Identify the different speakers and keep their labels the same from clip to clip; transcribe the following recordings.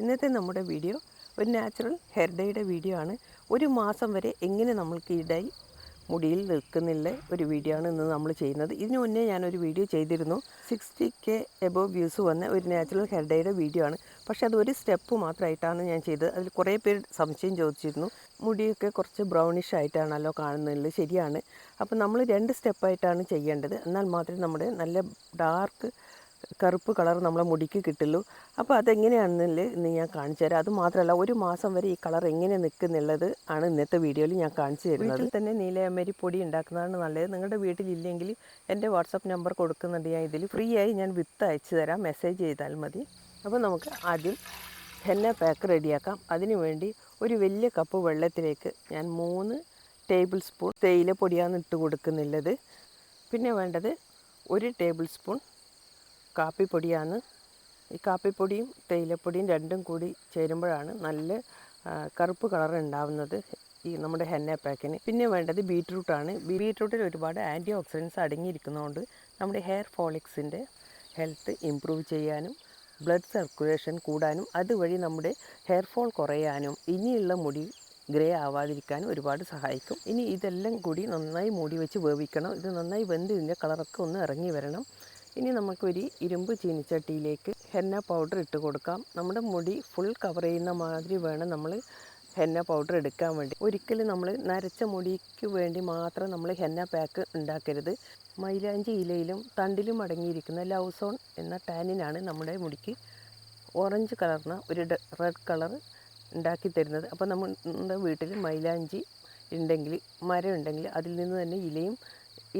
Speaker 1: ഇന്നത്തെ നമ്മുടെ വീഡിയോ ഒരു നാച്ചുറൽ ഹെയർ ഡേയുടെ വീഡിയോ ആണ്. ഒരു മാസം വരെ എങ്ങനെ നമ്മൾക്ക് ഈ ഡൈ മുടിയിൽ നിൽക്കുന്നില്ല ഒരു വീഡിയോ ആണ് ഇന്ന് നമ്മൾ ചെയ്യുന്നത്. ഇതിനു മുന്നേ ഞാനൊരു വീഡിയോ ചെയ്തിരുന്നു. സിക്സ്റ്റി കെ എബോവ് വ്യൂസ് വന്ന ഒരു നാച്ചുറൽ ഹെയർ ഡേയുടെ വീഡിയോ ആണ്. പക്ഷേ അത് ഒരു സ്റ്റെപ്പ് മാത്രമായിട്ടാണ് ഞാൻ ചെയ്തത്. അതിൽ കുറേ പേര് സംശയം ചോദിച്ചിരുന്നു. മുടിയൊക്കെ കുറച്ച് ബ്രൗണിഷ് ആയിട്ടാണല്ലോ കാണുന്നത്. ശരിയാണ്. അപ്പോൾ നമ്മൾ രണ്ട് സ്റ്റെപ്പായിട്ടാണ് ചെയ്യേണ്ടത്. എന്നാൽ മാത്രമേ നമ്മുടെ നല്ല ഡാർക്ക് കറുപ്പ് കളർ നമ്മളെ മുടിക്ക് കിട്ടുള്ളൂ. അപ്പോൾ അതെങ്ങനെയാണെന്നില്ല ഇന്ന് ഞാൻ കാണിച്ചു തരാം. അത് മാത്രമല്ല ഒരു മാസം വരെ ഈ കളർ എങ്ങനെ നിൽക്കുന്നുള്ളത് ആണ് ഇന്നത്തെ വീഡിയോയിൽ ഞാൻ കാണിച്ചു തരുന്നത്. വീട്ടിൽ തന്നെ നീലയമരി പൊടി ഉണ്ടാക്കുന്നതാണ് നല്ലത്. നിങ്ങളുടെ വീട്ടിലില്ലെങ്കിൽ എന്റെ വാട്സപ്പ് നമ്പർ കൊടുക്കുന്നുണ്ട് ഞാൻ ഇതിൽ. ഫ്രീ ആയി ഞാൻ വിത്ത് അയച്ചു തരാം. മെസ്സേജ് ചെയ്താൽ മതി. അപ്പോൾ നമുക്ക് ആദ്യം ഹെന്ന പാക്ക് റെഡിയാക്കാം. അതിനുവേണ്ടി ഒരു വലിയ കപ്പ് വെള്ളത്തിലേക്ക് ഞാൻ മൂന്ന് ടേബിൾ സ്പൂൺ തേയില പൊടിയാണ് ഇട്ട് കൊടുക്കുന്നുള്ളത്. പിന്നെ വേണ്ടത് ഒരു ടേബിൾ സ്പൂൺ കാപ്പിപ്പൊടിയാണ്. ഈ കാപ്പിപ്പൊടിയും തേയിലപ്പൊടിയും രണ്ടും കൂടി ചേരുമ്പോഴാണ് നല്ല കറുപ്പ് കളർ ഉണ്ടാവുന്നത് ഈ നമ്മുടെ ഹെന്ന പാക്കിന്. പിന്നെ വേണ്ടത് ബീട്രൂട്ടാണ്. ബീട്രൂട്ടിൽ ഒരുപാട് ആന്റി ഓക്സിഡൻസ് അടങ്ങിയിരിക്കുന്നതുകൊണ്ട് നമ്മുടെ ഹെയർ ഫോളിക്സിന്റെ ഹെൽത്ത് ഇമ്പ്രൂവ് ചെയ്യാനും ബ്ലഡ് സർക്കുലേഷൻ കൂടാനും അതുവഴി നമ്മുടെ ഹെയർ ഫോൾ കുറയാനും ഇനിയുള്ള മുടി ഗ്രേ ആവാതിരിക്കാനും ഒരുപാട് സഹായിക്കും. ഇനി ഇതെല്ലാം കൂടി നന്നായി മൂടി വെച്ച് വേവിക്കണം. ഇത് നന്നായി വെന്ത് ഇതിന്റെ കളറൊക്കെ ഒന്ന് ഇറങ്ങി വരണം. ഇനി നമുക്കൊരു ഇരുമ്പ് ചീനിച്ചട്ടിയിലേക്ക് ഹെന്ന പൗഡർ ഇട്ട് കൊടുക്കാം. നമ്മുടെ മുടി ഫുൾ കവർ ചെയ്യുന്ന മാതിരി വേണം നമ്മൾ ഹെന്ന പൗഡർ എടുക്കാൻ വേണ്ടി. ഒരിക്കലും നമ്മൾ നരച്ച മുടിക്ക് വേണ്ടി മാത്രം നമ്മൾ ഹെന്ന പാക്ക് ഉണ്ടാക്കരുത്. മൈലാഞ്ചി ഇലയിലും തണ്ടിലും അടങ്ങിയിരിക്കുന്ന ലൗസോൺ എന്ന ടാനിനാണ് നമ്മുടെ മുടിക്ക് ഓറഞ്ച് കളർന്ന ഒരു റെഡ് കളർ ഉണ്ടാക്കി തരുന്നത്. അപ്പോൾ നമ്മുടെ വീട്ടിൽ മൈലാഞ്ചി ഉണ്ടെങ്കിൽ മരം ഉണ്ടെങ്കിൽ അതിൽ നിന്ന് തന്നെ ഇലയും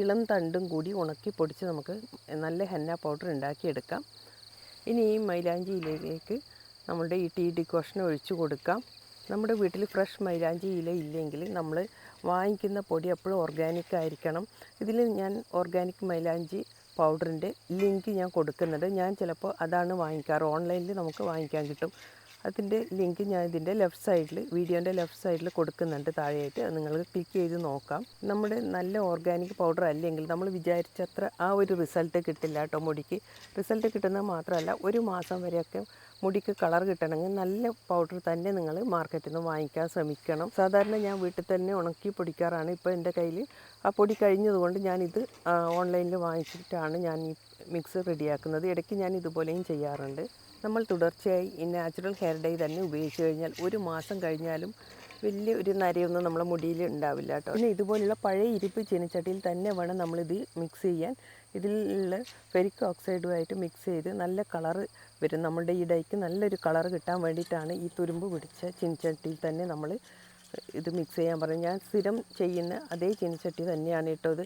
Speaker 1: ഇളം തണ്ടും കൂടി ഉണക്കി പൊടിച്ച് നമുക്ക് നല്ല ഹെന്ന പൗഡർ ഉണ്ടാക്കിയെടുക്കാം. ഇനി ഈ മൈലാഞ്ചി ഇലയിലേക്ക് നമ്മളുടെ ഈ ടീ ഡിക്കോഷൻ ഒഴിച്ചു കൊടുക്കാം. നമ്മുടെ വീട്ടിൽ ഫ്രഷ് മൈലാഞ്ചി ഇല ഇല്ലെങ്കിൽ നമ്മൾ വാങ്ങിക്കുന്ന പൊടി എപ്പോഴും ഓർഗാനിക് ആയിരിക്കണം. ഇതിൽ ഞാൻ ഓർഗാനിക് മൈലാഞ്ചി പൗഡറിന്റെ ലിങ്ക് ഞാൻ കൊടുക്കുന്നുണ്ട് ഞാൻ ചിലപ്പോൾ അതാണ് വാങ്ങിക്കാറ്. ഓൺലൈനിൽ നമുക്ക് വാങ്ങിക്കാൻ കിട്ടും. അതിന്റെ ലിങ്ക് ഞാൻ ഇതിന്റെ ലെഫ്റ്റ് സൈഡിൽ വീഡിയോന്റെ ലെഫ്റ്റ് സൈഡിൽ കൊടുക്കുന്നുണ്ട് താഴെയായിട്ട്. അത് നിങ്ങൾക്ക് ക്ലിക്ക് ചെയ്ത് നോക്കാം. നമ്മുടെ നല്ല ഓർഗാനിക് പൗഡർ അല്ലെങ്കിൽ നമ്മൾ വിചാരിച്ചത്ര ആ ഒരു റിസൾട്ട് കിട്ടില്ല കേട്ടോ മുടിക്ക്. റിസൾട്ട് കിട്ടുന്നത് മാത്രമല്ല ഒരു മാസം വരെയൊക്കെ മുടിക്ക് കളർ കിട്ടണമെങ്കിൽ നല്ല പൗഡർ തന്നെ നിങ്ങൾ മാർക്കറ്റിൽ നിന്ന് വാങ്ങിക്കാൻ ശ്രമിക്കണം. സാധാരണ ഞാൻ വീട്ടിൽ തന്നെ ഉണക്കി പൊടിക്കാറാണ് ഇപ്പോൾ എന്റെ കയ്യിൽ ആ പൊടി കഴിഞ്ഞതുകൊണ്ട് ഞാനിത് ഓൺലൈനിൽ വാങ്ങിച്ചിട്ടാണ് ഞാൻ ഈ മിക്സ് റെഡിയാക്കുന്നത് ഇടയ്ക്ക് ഞാൻ ഇതുപോലെയും ചെയ്യാറുണ്ട്. നമ്മൾ തുടർച്ചയായി ഈ നാച്ചുറൽ ഹെയർ ഡൈ തന്നെ ഉപയോഗിച്ച് കഴിഞ്ഞാൽ ഒരു മാസം കഴിഞ്ഞാലും വലിയ ഒരു നരയൊന്നും നമ്മുടെ മുടിയിൽ ഉണ്ടാവില്ല കേട്ടോ. പിന്നെ ഇതുപോലുള്ള പഴയ ഇരിപ്പ് ചീനച്ചട്ടിയിൽ തന്നെ വേണം നമ്മളിത് മിക്സ് ചെയ്യാൻ. ഇതിലുള്ള ഫെരിക് ഓക്സൈഡുമായിട്ട് മിക്സ് ചെയ്ത് നല്ല കളറ് വരും. നമ്മുടെ ഈ ഡൈക്ക് നല്ലൊരു കളർ കിട്ടാൻ വേണ്ടിയിട്ടാണ് ഈ തുരുമ്പ് പിടിച്ച ചീനച്ചട്ടിയിൽ തന്നെ നമ്മൾ ഇത് മിക്സ് ചെയ്യാൻ പറഞ്ഞു ഞാൻ സ്ഥിരം ചെയ്യുന്ന അതേ ചീനച്ചട്ടി തന്നെയാണ് കേട്ടോ ഇത്.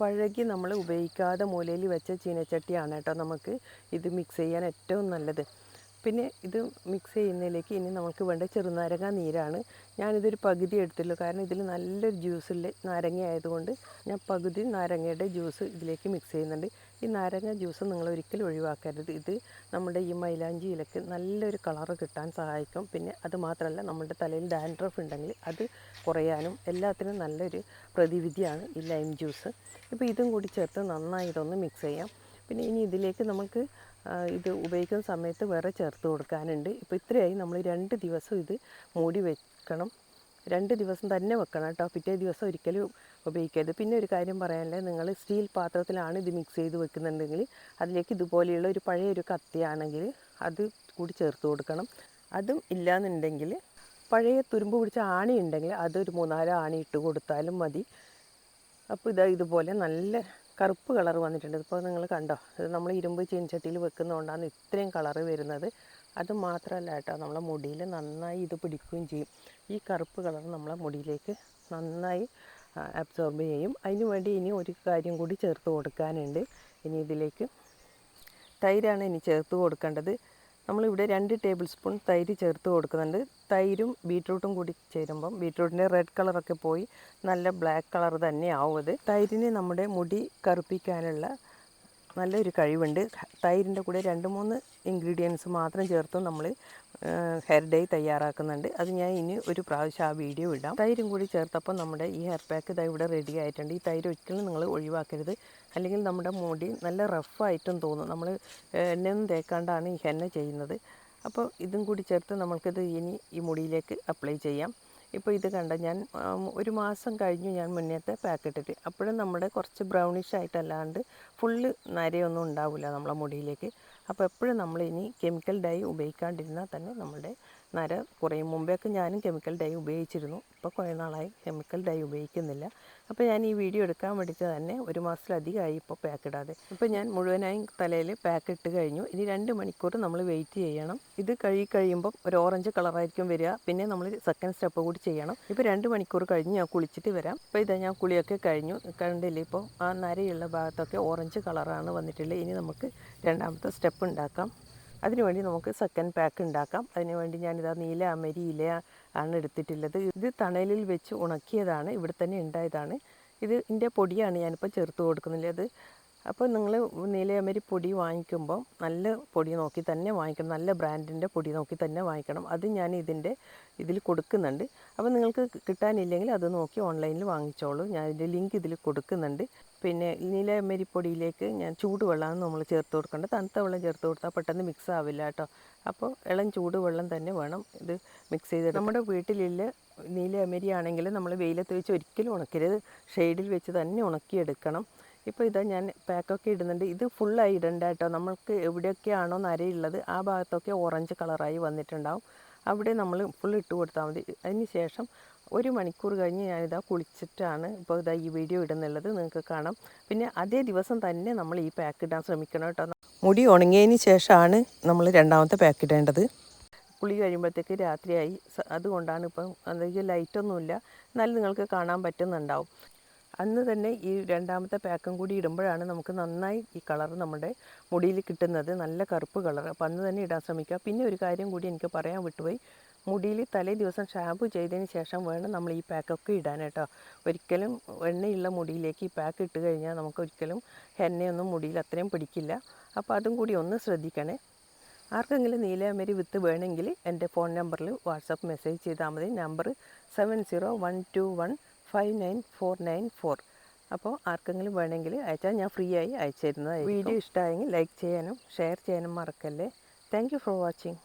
Speaker 1: പഴകി നമ്മൾ ഉപയോഗിക്കാതെ മൂലയിൽ വെച്ച ചീനച്ചട്ടിയാണ് കേട്ടോ നമുക്ക് ഇത് മിക്സ് ചെയ്യാൻ ഏറ്റവും നല്ലത്. പിന്നെ ഇത് മിക്സ് ചെയ്യുന്നതിലേക്ക് ഇനി നമുക്ക് വേണ്ട ചെറുനാരങ്ങ നീരാണ്. ഞാനിതൊരു പകുതി എടുത്തുള്ളൂ. കാരണം ഇതിൽ നല്ലൊരു ജ്യൂസിൽ നാരങ്ങ ആയതുകൊണ്ട് ഞാൻ പകുതി നാരങ്ങയുടെ ജ്യൂസ് ഇതിലേക്ക് മിക്സ് ചെയ്യുന്നുണ്ട്. ഈ നാരങ്ങ ജ്യൂസ് നിങ്ങൾ ഒരിക്കലും ഒഴിവാക്കരുത്. ഇത് നമ്മുടെ ഈ മൈലാഞ്ചി ഇലക്ക് നല്ലൊരു കളറ് കിട്ടാൻ സഹായിക്കും. പിന്നെ അത് മാത്രമല്ല നമ്മുടെ തലയിൽ ഡാൻഡ്രഫ് ഉണ്ടെങ്കിൽ അത് കുറയാനും എല്ലാത്തിനും നല്ലൊരു പ്രതിവിധിയാണ് ഈ ലൈം ജ്യൂസ്. ഇപ്പോൾ ഇതും കൂടി ചേർത്ത് നന്നായി ഇതൊന്ന് മിക്സ് ചെയ്യാം. പിന്നെ ഇനി ഇതിലേക്ക് നമുക്ക് ഇത് ഉപയോഗിക്കുന്ന സമയത്ത് വേറെ ചേർത്ത് കൊടുക്കാനുണ്ട്. ഇപ്പോൾ ഇത്രയായി. നമ്മൾ രണ്ട് ദിവസം ഇത് മൂടി വെക്കണം. രണ്ട് ദിവസം തന്നെ വെക്കണം കേട്ടോ. പിറ്റേ ദിവസം ഒരിക്കലും ഉപയോഗിക്കരുത്. പിന്നെ ഒരു കാര്യം പറയാനുള്ളത് നിങ്ങൾ സ്റ്റീൽ പാത്രത്തിലാണ് ഇത് മിക്സ് ചെയ്ത് വെക്കുന്നുണ്ടെങ്കിൽ അതിലേക്ക് ഇതുപോലെയുള്ള ഒരു പഴയ ഒരു കത്തിയാണെങ്കിൽ അത് കൂടി ചേർത്ത് കൊടുക്കണം. അതും ഇല്ലയെന്നുണ്ടെങ്കിൽ പഴയ തുരുമ്പ് പിടിച്ച ആണി ഉണ്ടെങ്കിൽ അതൊരു മൂന്നാൽ ആണി ഇട്ട് കൊടുത്താലും മതി. അപ്പോൾ ഇതാ ഇതുപോലെ നല്ല കറുപ്പ് കളർ വന്നിട്ടുണ്ട്. ഇപ്പോൾ നിങ്ങൾ കണ്ടോ ഇത് നമ്മൾ ഇരുമ്പ് ചീൻചട്ടിയിൽ വെക്കുന്നതുകൊണ്ടാണ് ഇത്രയും കളറ് വരുന്നത്. അത് മാത്രമല്ല കേട്ടോ നമ്മളെ മുടിയിൽ നന്നായി ഇത് പിടിക്കുകയും ചെയ്യും. ഈ കറുപ്പ് കളർ നമ്മളെ മുടിയിലേക്ക് നന്നായി അബ്സോർബ് ചെയ്യും. അതിന് വേണ്ടി ഇനി ഒരു കാര്യം കൂടി ചേർത്ത് കൊടുക്കാനുണ്ട്. ഇനി ഇതിലേക്ക് തൈരാണ് ഇനി ചേർത്ത് കൊടുക്കേണ്ടത്. നമ്മളിവിടെ രണ്ട് ടേബിൾ സ്പൂൺ തൈര് ചേർത്ത് കൊടുക്കുന്നുണ്ട്. തൈരും ബീട്രൂട്ടും കൂടി ചേരുമ്പം ബീട്രൂട്ടിന്റെ റെഡ് കളറൊക്കെ പോയി നല്ല ബ്ലാക്ക് കളർ തന്നെ ആവും അത്. തൈരിന് നമ്മുടെ മുടി കറുപ്പിക്കാനുള്ള നല്ലൊരു കഴിവുണ്ട്. തൈരിന്റെ കൂടെ രണ്ട് മൂന്ന് ഇൻഗ്രീഡിയൻസ് മാത്രം ചേർത്തും നമ്മൾ ഹെയർ ഡൈ തയ്യാറാക്കുന്നുണ്ട്. അത് ഞാൻ ഇനി ഒരു പ്രാവശ്യം ആ വീഡിയോ ഇടാം. തൈരും കൂടി ചേർത്തപ്പോൾ നമ്മുടെ ഈ ഹെയർ പാക്ക് ഇതാ ഇവിടെ റെഡി ആയിട്ടുണ്ട്. ഈ തൈര് ഒരിക്കലും നിങ്ങൾ ഒഴിവാക്കരുത്. അല്ലെങ്കിൽ നമ്മുടെ മുടി നല്ല റഫായിട്ടും തോന്നും. നമ്മൾ എണ്ണയൊന്നും തേക്കാണ്ടാണ് ഈ ഹെന്ന ചെയ്യുന്നത്. അപ്പോൾ ഇതും കൂടി ചേർത്ത് നമ്മൾക്കിത് ഇനി ഈ മുടിയിലേക്ക് അപ്ലൈ ചെയ്യാം. ഇപ്പോൾ ഇത് കണ്ട? ഞാൻ ഒരു മാസം കഴിഞ്ഞു ഞാൻ മുന്നേത്തെ പാക്കറ്റിട്ട് അപ്പോഴും നമ്മുടെ കുറച്ച് ബ്രൗണിഷ് ആയിട്ടല്ലാണ്ട് ഫുള്ള് നരയൊന്നും ഉണ്ടാവില്ല നമ്മളെ മുടിയിലേക്ക്. അപ്പോൾ എപ്പോഴും നമ്മൾ ഇനി കെമിക്കൽ ഡൈ ഉപയോഗിക്കാണ്ടിരുന്നാൽ തന്നെ നമ്മുടെ നര കുറേ മുമ്പെയൊക്കെ ഞാനും കെമിക്കൽ ഡൈ ഉപയോഗിച്ചിരുന്നു. ഇപ്പോൾ കുറേ നാളായി കെമിക്കൽ ഡൈ ഉപയോഗിക്കുന്നില്ല. അപ്പോൾ ഞാൻ ഈ വീഡിയോ എടുക്കാൻ വേണ്ടിയിട്ട് തന്നെ ഒരു മാസത്തിലധികമായി ഇപ്പോൾ പാക്ക് ഇടാതെ ഇപ്പോൾ ഞാൻ മുഴുവനായും തലയിൽ പാക്ക് ഇട്ട് കഴിഞ്ഞു. ഇനി രണ്ട് മണിക്കൂർ നമ്മൾ വെയിറ്റ് ചെയ്യണം. ഇത് കഴുകി കഴിയുമ്പോൾ ഒരു ഓറഞ്ച് കളറായിരിക്കും വരിക. പിന്നെ നമ്മൾ സെക്കൻഡ് സ്റ്റെപ്പ് കൂടി ചെയ്യണം. ഇപ്പോൾ രണ്ട് മണിക്കൂർ കഴിഞ്ഞ് ഞാൻ കുളിച്ചിട്ട് വരാം. ഇപ്പോൾ ഇതാ ഞാൻ കുളിയൊക്കെ കഴിഞ്ഞു. കണ്ടില്ലേ ഇപ്പോൾ ആ നരയുള്ള ഭാഗത്തൊക്കെ ഓറഞ്ച് കളറാണ് വന്നിട്ടുള്ളത്. ഇനി നമുക്ക് രണ്ടാമത്തെ സ്റ്റെപ്പ് ഉണ്ടാക്കാം. അതിനുവേണ്ടി നമുക്ക് സെക്കൻഡ് പാക്ക് ഉണ്ടാക്കാം. അതിനുവേണ്ടി ഞാനിതാ നീല അമരി ഇല ആണ് എടുത്തിട്ടുള്ളത്. ഇത് തണലിൽ വെച്ച് ഉണക്കിയതാണ്. ഇവിടെ തന്നെ ഉണ്ടായതാണ്. ഇത് ഇതിന്റെ പൊടിയാണ് ഞാനിപ്പോൾ ചേർത്ത് കൊടുക്കുന്നില്ല? അത് അപ്പോൾ നിങ്ങൾ നീലയമരി പൊടി വാങ്ങിക്കുമ്പോൾ നല്ല പൊടി നോക്കി തന്നെ വാങ്ങിക്കണം. നല്ല ബ്രാൻഡിന്റെ പൊടി നോക്കി തന്നെ വാങ്ങിക്കണം. അത് ഞാൻ ഇതിന്റെ ഇതിൽ കൊടുക്കുന്നുണ്ട്. അപ്പോൾ നിങ്ങൾക്ക് കിട്ടാനില്ലെങ്കിൽ അത് നോക്കി ഓൺലൈനിൽ വാങ്ങിച്ചോളൂ. ഞാൻ ഇതിന്റെ ലിങ്ക് ഇതിൽ കൊടുക്കുന്നുണ്ട്. പിന്നെ നീലയമരി പൊടിയിലേക്ക് ഞാൻ ചൂടുവെള്ളമാണ് നമ്മൾ ചേർത്ത് കൊടുക്കേണ്ടത്. തണുത്ത വെള്ളം ചേർത്ത് കൊടുത്താൽ പെട്ടെന്ന് മിക്സ് ആവില്ല കേട്ടോ. അപ്പോൾ ഇളം ചൂടുവെള്ളം തന്നെ വേണം ഇത് മിക്സ് ചെയ്ത് നമ്മുടെ വീട്ടിലുള്ള നീലയമരി ആണെങ്കിൽ നമ്മൾ വെയിലത്ത് വെച്ച് ഒരിക്കലും ഉണക്കരുത്. ഷെയ്ഡിൽ വെച്ച് തന്നെ ഉണക്കിയെടുക്കണം. ഇപ്പോൾ ഇതാ ഞാൻ പാക്കൊക്കെ ഇടുന്നുണ്ട്. ഇത് ഫുള്ളായി ഇടണ്ട കേട്ടോ നമ്മൾക്ക് എവിടെയൊക്കെയാണോ നരയുള്ളത് ആ ഭാഗത്തൊക്കെ ഓറഞ്ച് കളറായി വന്നിട്ടുണ്ടാവും. അവിടെ നമ്മൾ ഫുൾ ഇട്ട് കൊടുത്താൽ മതി. അതിന് ശേഷം ഒരു മണിക്കൂർ കഴിഞ്ഞ് ഞാനിതാ കുളിച്ചിട്ടാണ് ഇപ്പോൾ ഇതാ ഈ വീഡിയോ ഇടുന്നുള്ളത്. നിങ്ങൾക്ക് കാണാം. പിന്നെ അതേ ദിവസം തന്നെ നമ്മൾ ഈ പാക്ക് ഇടാൻ ശ്രമിക്കണം കേട്ടോ. മുടി ഉണങ്ങിയതിന് ശേഷമാണ് നമ്മൾ രണ്ടാമത്തെ പാക്ക് ഇടേണ്ടത്. കുളി കഴിയുമ്പോഴത്തേക്ക് രാത്രിയായി. അതുകൊണ്ടാണ് ഇപ്പം എന്തെങ്കിലും ലൈറ്റൊന്നുമില്ല എന്നാലും നിങ്ങൾക്ക് കാണാൻ പറ്റുന്നുണ്ടാവും. അന്ന് തന്നെ ഈ രണ്ടാമത്തെ പാക്കും കൂടി ഇടുമ്പോഴാണ് നമുക്ക് നന്നായി ഈ കളർ നമ്മുടെ മുടിയിൽ കിട്ടുന്നത്. നല്ല കറുപ്പ് കളർ. അപ്പോൾ അന്ന് തന്നെ ഇടാൻ ശ്രമിക്കുക. പിന്നെ ഒരു കാര്യം കൂടി എനിക്ക് പറയാൻ വിട്ടുപോയി. മുടിയിൽ തലേ ദിവസം ഷാമ്പു ചെയ്തതിന് ശേഷം വേണം നമ്മൾ ഈ പാക്കൊക്കെ ഇടാൻ കേട്ടോ. ഒരിക്കലും എണ്ണയുള്ള മുടിയിലേക്ക് ഈ പാക്ക് ഇട്ട് കഴിഞ്ഞാൽ നമുക്ക് ഒരിക്കലും എണ്ണയൊന്നും മുടിയിൽ അത്രയും പിടിക്കില്ല. അപ്പോൾ അതും കൂടി ഒന്ന് ശ്രദ്ധിക്കണേ. ആർക്കെങ്കിലും നീലയമരി വിത്ത് വേണമെങ്കിൽ എന്റെ ഫോൺ നമ്പറിൽ വാട്സപ്പ് മെസ്സേജ് ചെയ്താൽ മതി. Number seven zero one two one five nine four nine four അപ്പോൾ ആർക്കെങ്കിലും വേണമെങ്കിൽ അയച്ചാൽ ഞാൻ ഫ്രീ ആയി അയച്ചിരുന്നതായിരിക്കും വീഡിയോ ഇഷ്ടമായെങ്കിൽ ലൈക്ക് ചെയ്യാനും ഷെയർ ചെയ്യാനും മറക്കല്ലേ. Thank for watching